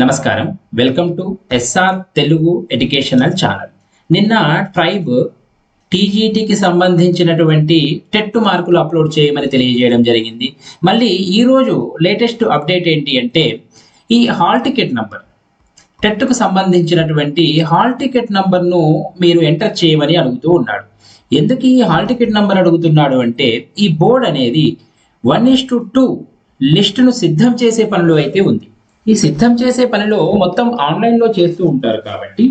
నమస్కారం. Welcome to S R Telugu educational channel. నిన్న tribe టీజీటీకి సంబంధించినటువంటి టెట్ మార్కులు అప్లోడ్ చేయమని తెలియజేయడం జరిగింది. మళ్ళీ ఈరోజు లేటెస్ట్ అప్డేట్ ఏంటి అంటే ఈ హాల్ టికెట్ నంబర్. టెట్కు సంబంధించినటువంటి హాల్ టికెట్ నంబర్ను మీరు ఎంటర్ చేయమని అడుగుతూ ఉన్నాడు. ఎందుకు ఈ హాల్ టికెట్ నంబర్ అడుగుతున్నాడు అంటే ఈ బోర్డ్ అనేది వన్ ఇస్ టు టూ లిస్టును సిద్ధం చేసే పనులు అయితే ఉంది. ఈ సిద్ధం చేసే పనిలో మొత్తం ఆన్లైన్లో చేస్తూ ఉంటారు కాబట్టి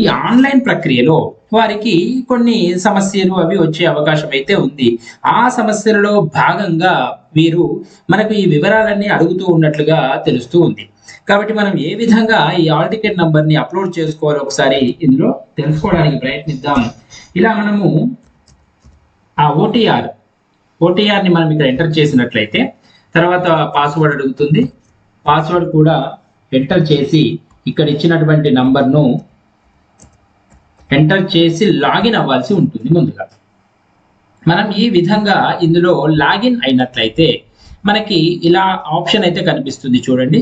ఈ ఆన్లైన్ ప్రక్రియలో వారికి కొన్ని సమస్యలు అవి వచ్చే అవకాశం అయితే ఉంది. ఆ సమస్యలలో భాగంగా వీరు మనకు ఈ వివరాలన్నీ అడుగుతూ ఉన్నట్లుగా తెలుస్తూ ఉంది. కాబట్టి మనం ఏ విధంగా ఈ ఆల్ టికెట్ నంబర్ని అప్లోడ్ చేసుకోవాలో ఒకసారి ఇందులో తెలుసుకోవడానికి ప్రయత్నిద్దాం. ఇలా మనము ఆ ఓటీఆర్ ఓటీఆర్ని మనం ఇక్కడ ఎంటర్ చేసినట్లయితే తర్వాత పాస్వర్డ్ అడుగుతుంది. పాస్వర్డ్ కూడా ఎంటర్ చేసి ఇక్కడ ఇచ్చినటువంటి నంబర్ను ఎంటర్ చేసి లాగిన్ అవ్వాల్సి ఉంటుంది ముందుగా. మనం ఈ విధంగా ఇందులో లాగిన్ అయినట్లయితే మనకి ఇలా ఆప్షన్ అయితే కనిపిస్తుంది చూడండి.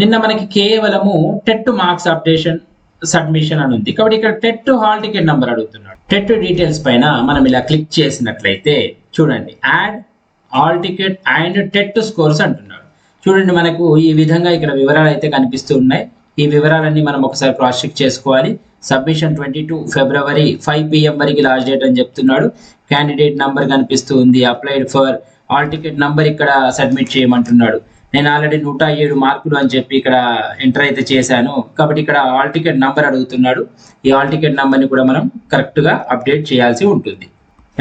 నిన్న మనకి కేవలము టెట్ మార్క్స్ అప్డేషన్ సబ్మిషన్ అని ఉంది. కాబట్టి ఇక్కడ టెట్ హాల్ టికెట్ నెంబర్ అడుగుతున్నాడు. టెట్ డీటెయిల్స్ పైన మనం ఇలా క్లిక్ చేసినట్లయితే చూడండి. Add hall ticket and TET scores అంటున్నాడు. చూడండి మనకు ఈ విధంగా ఇక్కడ వివరాలు అయితే కనిపిస్తూ ఉన్నాయి. ఈ వివరాలన్నీ మనం ఒకసారి క్రాస్ చెక్ చేసుకోవాలి. Submission twenty two February five PM వరకు లాస్ట్ డేట్ అని చెప్తున్నాడు. క్యాండిడేట్ నంబర్ కనిపిస్తూ ఉంది. Applied for hall ticket number ఇక్కడ సబ్మిట్ చేయమంటున్నాడు. నేను ఆల్రెడీ నూట ఏడు మార్కులు అని చెప్పి ఇక్కడ ఎంటర్ అయితే చేశాను. కాబట్టి ఇక్కడ ఆల్ టికెట్ నంబర్ అడుగుతున్నాడు. ఈ ఆల్ టికెట్ నంబర్ని కూడా మనం కరెక్ట్గా అప్డేట్ చేయాల్సి ఉంటుంది.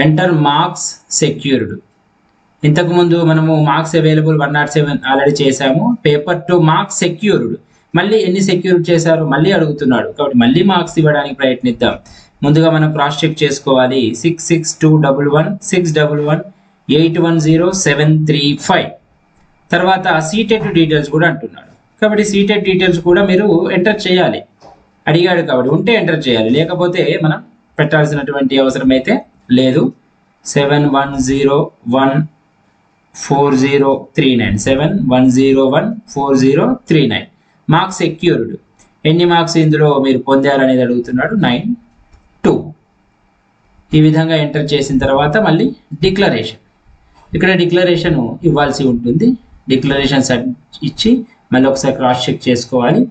ఎంటర్ మార్క్స్ సెక్యూర్డ్ ఇంతకుముందు మనము marks available one naught seven already చేశాము. పేపర్ టు మార్క్స్ సెక్యూర్డ్ మళ్ళీ ఎన్ని సెక్యూర్ చేశారు? మళ్ళీ అడుగుతున్నాడు. కాబట్టి మళ్ళీ మార్క్స్ ఇవ్వడానికి ప్రయత్నిద్దాం. ముందుగా మనం క్రాస్ చెక్ చేసుకోవాలి. Six six two double one six double one eight one zero seven three five తర్వాత సీటెడ్ డీటెయిల్స్ కూడా అంటున్నాడు. కాబట్టి సీటెడ్ డీటెయిల్స్ కూడా మీరు ఎంటర్ చేయాలి. అడిగాడు కాబట్టి ఉంటే ఎంటర్ చేయాలి. లేకపోతే మనం పెట్టాల్సినటువంటి అవసరం అయితే లేదు. Seven one zero one four zero three nine seven one zero one four zero three nine. Marks secured. ఎన్ని మార్క్స్ ఇందులో మీరు పొందారనేది అడుగుతున్నాడు? Nine two. ఈ విధంగా ఎంటర్ చేసిన తర్వాత మళ్ళీ డిక్లరేషన్. ఇక్కడ డిక్లరేషన్ ఇవ్వాల్సి ఉంటుంది. డిక్లరేషన్ ఇచ్చి మళ్ళీ ఒకసారి క్రాస్ చెక్ చేసుకోవాలి.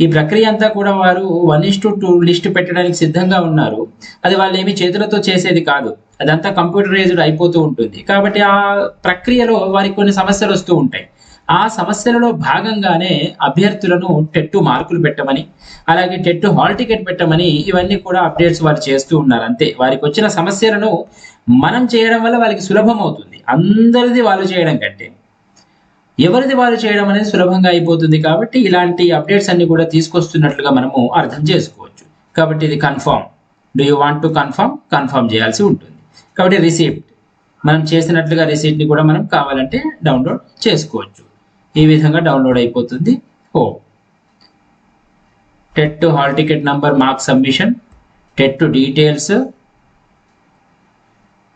ఈ ప్రక్రియ అంతా కూడా వారు one is to two list పెట్టడానికి సిద్ధంగా ఉన్నారు. అది వాళ్ళు ఏమి చేతులతో చేసేది కాదు. అదంతా కంప్యూటరైజ్డ్ అయిపోతూ ఉంటుంది. కాబట్టి ఆ ప్రక్రియలో వారికి కొన్ని సమస్యలు వస్తూ ఉంటాయి. ఆ సమస్యలలో భాగంగానే అభ్యర్థులను టెట్టు మార్కులు పెట్టమని అలాగే టెట్టు హాల్ టికెట్ పెట్టమని ఇవన్నీ కూడా అప్డేట్స్ వారు చేస్తూ ఉన్నారు అంతే. వారికి వచ్చిన సమస్యలను మనం చేయడం వల్ల వాళ్ళకి సులభం అవుతుంది. అందరిది వాళ్ళు చేయడం కంటే. ఎవరిది వాళ్ళు చేయడం అనేది సులభంగా అయిపోతుంది కాబట్టి ఇలాంటి అప్డేట్స్ అన్ని కూడా తీసుకొస్తున్నట్లుగా మనము అర్థం చేసుకోవచ్చు. కాబట్టి ఇది confirm. Do you want to confirm confirm చేయాల్సి ఉంటుంది. కాబట్టి రిసీప్ట్ మనం చేసినట్లుగా రిసీప్ట్ని కూడా మనం కావాలంటే డౌన్లోడ్ చేసుకోవచ్చు. ఈ విధంగా డౌన్లోడ్ అయిపోతుంది. ఓ TET hall ticket number mark submission TET details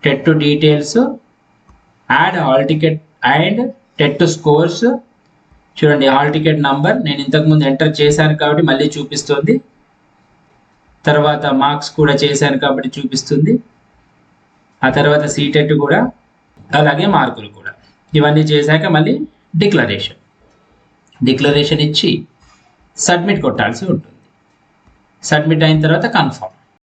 TET details add hall ticket and TET scores చూడండి హాల్ టికెట్ నంబర్ నేను ఇంతకుముందు ఎంటర్ చేశాను కాబట్టి మళ్ళీ చూపిస్తుంది. తర్వాత మార్క్స్ కూడా చేశాను కాబట్టి చూపిస్తుంది. ఆ తర్వాత సీటెట్ కూడా అలాగే మార్కులు కూడా. ఇవన్నీ చేశాక మళ్ళీ డిక్లరేషన్. డిక్లరేషన్ ఇచ్చి సబ్మిట్ కొట్టాల్సి ఉంటుంది. సబ్మిట్ అయిన తర్వాత కన్ఫర్మ్